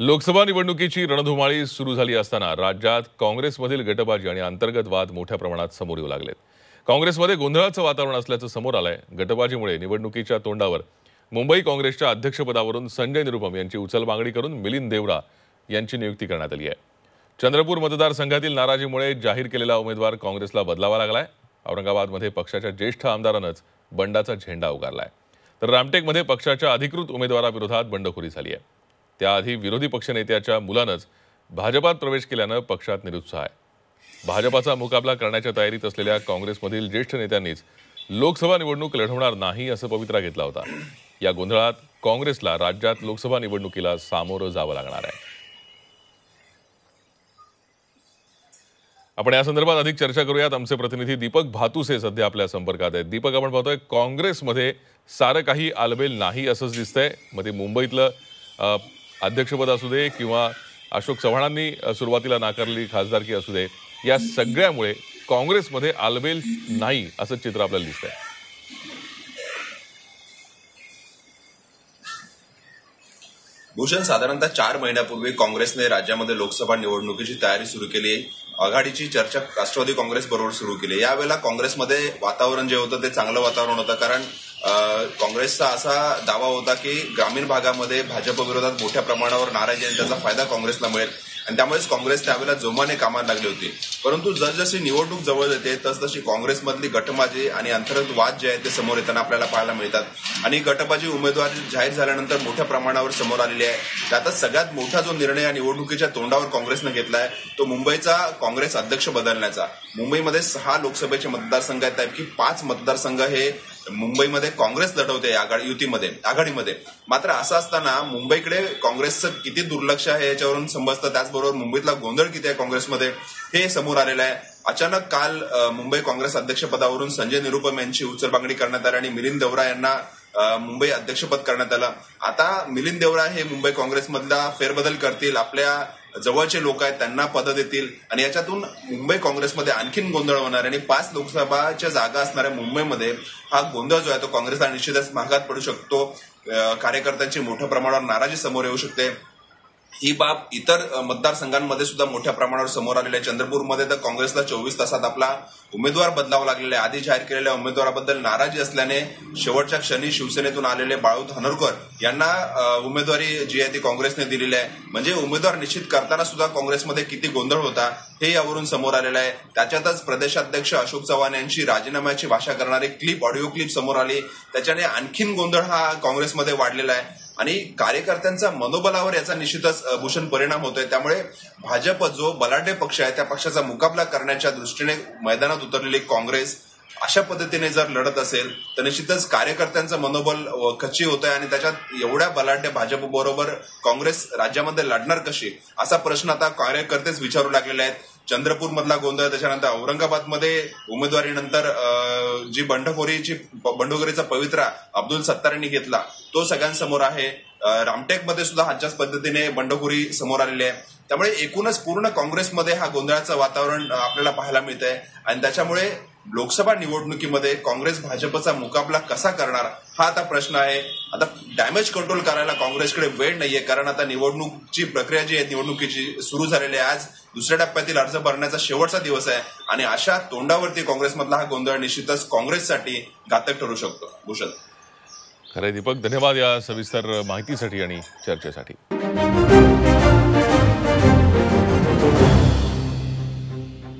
लोकसभा निवडणुकीची रणधुमाळी सुरू झाली असताना राज्यात काँग्रेसमधील गटबाजी आणि अंतर्गत वाद मोठ्या प्रमाणात समोर येऊ लागलेत. काँग्रेसमध्ये गोंधळाचं वातावरण असल्याचं समोर आलंय. गटबाजीमुळे निवडणुकीच्या तोंडावर मुंबई काँग्रेसच्या अध्यक्षपदावरून संजय निरुपम यांची उचल मागणी करून मिलिंद देवरा यांची नियुक्ती करण्यात आली आहे. चंद्रपूर मतदारसंघातील नाराजीमुळे जाहीर केलेला उमेदवार काँग्रेसला बदलावा लागलाय. औरंगाबादमध्ये पक्षाच्या ज्येष्ठ आमदारानंच बंडाचा झेंडा उगारलाय. तर रामटेकमध्ये पक्षाच्या अधिकृत उमेदवाराविरोधात बंडखोरी झाली आहे. त्याआधी विरोधी पक्षनेत्याच्या मुलानंच भाजपात प्रवेश केल्यानं पक्षात निरुत्साह आहे. भाजपाचा मुकाबला करण्याच्या तयारीत असलेल्या काँग्रेसमधील ज्येष्ठ नेत्यांनीच लोकसभा निवडणूक लढवणार नाही असं पवित्रा घेतला होता. या गोंधळात काँग्रेसला राज्यात लोकसभा निवडणुकीला सामोरं जावं लागणार आहे. आपण या संदर्भात अधिक चर्चा करूयात. आमचे प्रतिनिधी दीपक भातुसे सध्या आपल्या संपर्कात आहेत. दीपक आपण पाहतोय काँग्रेसमध्ये सारं काही आलबेल नाही असंच दिसतंय. मग ते मुंबईतलं अध्यक्षपद असू दे किंवा अशोक चव्हाणांनी सुरुवातीला नाकारलेली खासदारकी असू दे या सगळ्यामुळे काँग्रेसमध्ये आलबेल नाही असं चित्र आपल्याला दिसतंय. भूषण साधारणतः चार महिन्यापूर्वी काँग्रेसने राज्यामध्ये लोकसभा निवडणुकीची तयारी सुरू केली. आघाडीची चर्चा राष्ट्रवादी काँग्रेस बरोबर सुरू केली. यावेळेला काँग्रेसमध्ये वातावरण जे होतं ते चांगलं वातावरण होतं कारण काँग्रेसचा असा दावा होता की ग्रामीण भागामध्ये भाजप विरोधात मोठ्या प्रमाणावर नाराज आहे त्याचा फायदा काँग्रेसला मिळेल. आणि त्यामुळेच काँग्रेस त्यावेळेला जोमाने कामाला लागली होती. परंतु जसजशी निवडणूक जवळ येते तसतशी काँग्रेसमधली गटबाजी आणि अंतर्गत वाद जे आहेत ते समोर येताना आपल्याला पाहायला मिळतात. आणि गटबाजी उमेदवार जाहीर झाल्यानंतर मोठ्या प्रमाणावर समोर आलेली आहे. त्यातच सगळ्यात मोठा जो निर्णय या निवडणुकीच्या तोंडावर काँग्रेसनं घेतला आहे तो मुंबईचा काँग्रेस अध्यक्ष बदलण्याचा. मुंबईमध्ये सहा लोकसभेचे मतदारसंघ आहेत त्यापैकी पाच मतदारसंघ हे मुंबईमध्ये काँग्रेस लढवते आघाडी युतीमध्ये आघाडीमध्ये. मात्र असं असताना मुंबईकडे काँग्रेसचं किती दुर्लक्ष आहे याच्यावरून समजतं. त्याचबरोबर मुंबईतला गोंधळ किती आहे काँग्रेसमध्ये हे समोर आलेलं आहे. अचानक काल मुंबई काँग्रेस अध्यक्षपदावरून संजय निरुपम यांची उचलबांगडी करण्यात आली आणि मिलिंद देवरा यांना मुंबई अध्यक्षपद करण्यात आलं. आता मिलिंद देवरा हे मुंबई काँग्रेसमधला फेरबदल करतील. आपल्या जवळचे लोक आहेत त्यांना पदं देतील. आणि याच्यातून मुंबई काँग्रेसमध्ये आणखीन गोंधळ होणार आणि पाच लोकसभाच्या जागा असणाऱ्या मुंबईमध्ये हा गोंधळ जो आहे तो काँग्रेसला निश्चितच महागात पडू शकतो. कार्यकर्त्यांची मोठ्या प्रमाणावर नाराजी समोर येऊ शकते. ही बाब इतर मतदारसंघांमध्ये सुद्धा मोठ्या प्रमाणावर समोर आलेली आहे. चंद्रपूरमध्ये तर काँग्रेसला चोवीस तासात आपला उमेदवार बदलावा लागलेला आहे. आधी जाहीर केलेल्या उमेदवाराबद्दल नाराजी असल्याने शेवटच्या क्षणी शिवसेनेतून आलेले बाळू धानोरकर यांना उमेदवारी जी आहे ती काँग्रेसने दिलेली आहे. म्हणजे उमेदवार निश्चित करताना सुद्धा काँग्रेसमध्ये किती गोंधळ होता हे यावरून समोर आलेलं आहे. त्याच्यातच प्रदेशाध्यक्ष अशोक चव्हाण यांची राजीनाम्याची भाषा करणारी क्लिप ऑडिओ क्लिप समोर आली. त्याच्याने आणखीन गोंधळ हा काँग्रेसमध्ये वाढलेला आहे. आणि कार्यकर्त्यांचा मनोबलावर याचा निश्चितच भूषण परिणाम होतोय. त्यामुळे भाजप जो बलाढ्य पक्ष आहे त्या पक्षाचा मुकाबला करण्याच्या दृष्टीने मैदानात उतरलेली काँग्रेस अशा पद्धतीने जर लढत असेल तर निश्चितच कार्यकर्त्यांचं मनोबल कची खच्ची होत आहे आणि त्याच्यात एवढ्या बलाढ्य भाजप बरोबर काँग्रेस राज्यामध्ये लढणार कशी? असा प्रश्न आता कार्यकर्तेच विचारू लागलेले आहेत. चंद्रपूर मधला गोंधळ त्याच्यानंतर औरंगाबादमध्ये उमेदवारीनंतर जी बंडखोरीची बंडखोरीचा पवित्रा अब्दुल सत्तार यांनी घेतला तो सगळ्यांसमोर आहे. रामटेकमध्ये सुद्धा ह्याच्याच पद्धतीने बंडखोरी समोर आलेली आहे. त्यामुळे एकूणच पूर्ण काँग्रेसमध्ये हा गोंधळाचं वातावरण आपल्याला पाहायला मिळतंय. आणि त्याच्यामुळे लोकसभा निवडणुकीमध्ये काँग्रेस भाजपचा मुकाबला कसा करणार हा आता प्रश्न आहे. आता डॅमेज कंट्रोल करायला काँग्रेसकडे वेळ नाहीये कारण आता निवडणूकची प्रक्रिया जी आहे निवडणुकीची सुरू झालेली आहे. आज दुसऱ्या टप्प्यातील अर्ज भरण्याचा शेवटचा दिवस आहे आणि अशा तोंडावरती काँग्रेसमधला हा गोंधळ निश्चितच काँग्रेससाठी घातक ठरू शकतो. भूषण. खरे दीपक धन्यवाद या सविस्तर माहितीसाठी आणि चर्चेसाठी.